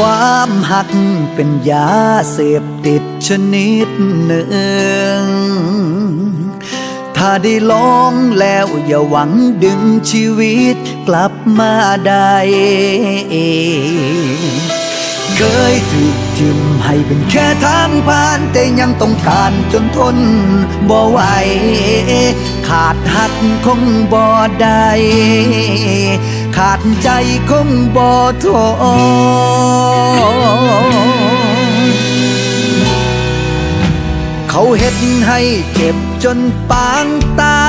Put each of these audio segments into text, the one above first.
ความหักเป็นยาเสพติดชนิดหนึ่ง ถ้าได้ลองแล้วอย่าหวังดึงชีวิตกลับมาได้เคยถูกทิมให้เป็นแค่ทางผ่าน แต่ยังต้องการจนทนบ่ไหว ขาดหักคงบ่ได้ ขาดใจคงบ่ทนเขาเฮ็ดให้เจ็บจนปางตา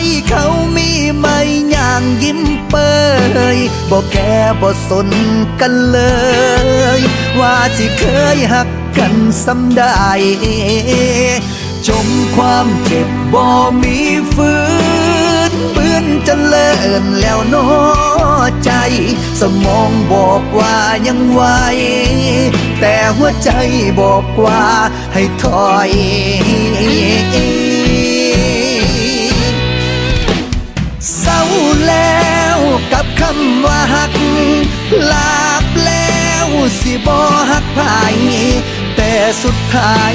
ย เขามีไม่ย่างยิ้มเปยบอกแค่บ่สนกันเลย ว่าสิเคยหักกันสำได้ จมความเจ็บบ่มีฟื้นปืนจะเลินแล้วเนอ ใจ สมองบอกว่ายังไหวแต่หัวใจบอกว่าให้ถอยเศร้าแล้วกับคำว่าหัก ลาบแล้วสิบ่หักไผแต่สุดท้าย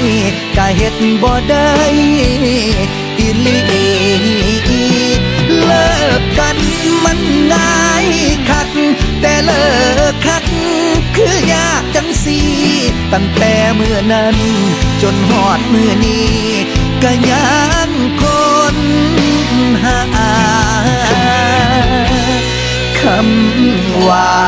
ก็เฮ็ดบ่ได้อีลีเลิกกัน มันง่ายคัก แต่เลิกคัก คือยากจังสีตั้งแต่เมื่อนั้น จนหอดเมื่อนี้ก็ยังคนหาคำว่า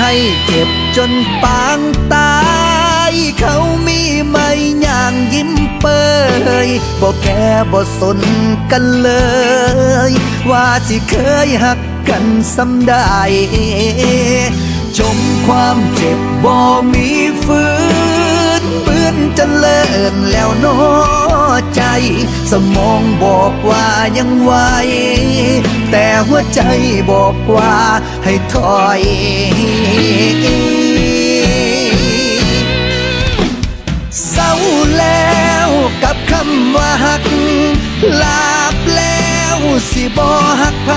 ให้เจ็บจนปางตาย เขามีไม่ย่างยิ้มเปยบอกแค่บ่สนกันเลย ว่าสิเคยหักกันสำได้จมความเจ็บบ่มีฟื้นปืนจะเลินแล้วเนอ ใจ สมองบอกว่ายังไหวแต่หัวใจบอกว่าให้ถอยเศร้าแล้วกับคำว่าหัก ลาบแล้วสิบ่หักไผ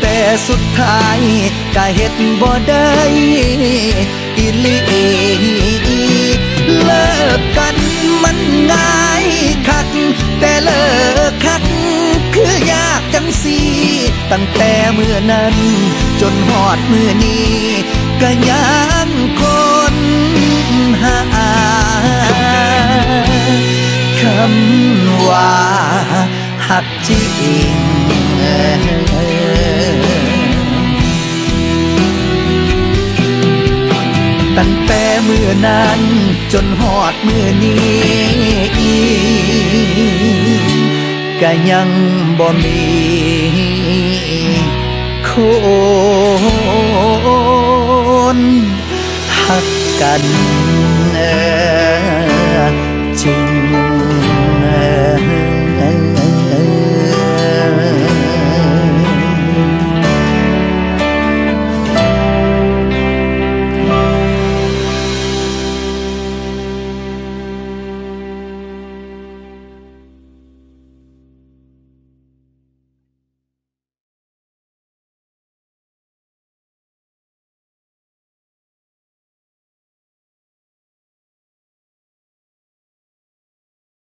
แต่สุดท้ายก็เฮ็ดบ่ได้อีลีเลิกกันมันง่าย แต่เลิกคัก คือยากจังสีตั้งแต่เมื่อนั้น จนหอดมือนี้ก็ยังคนหาคำว่าหักจริงตั้งแต่เมื่อนั้นจนหอดเมื่อนี้ ก็ยังบ่มีคนหักกันจริง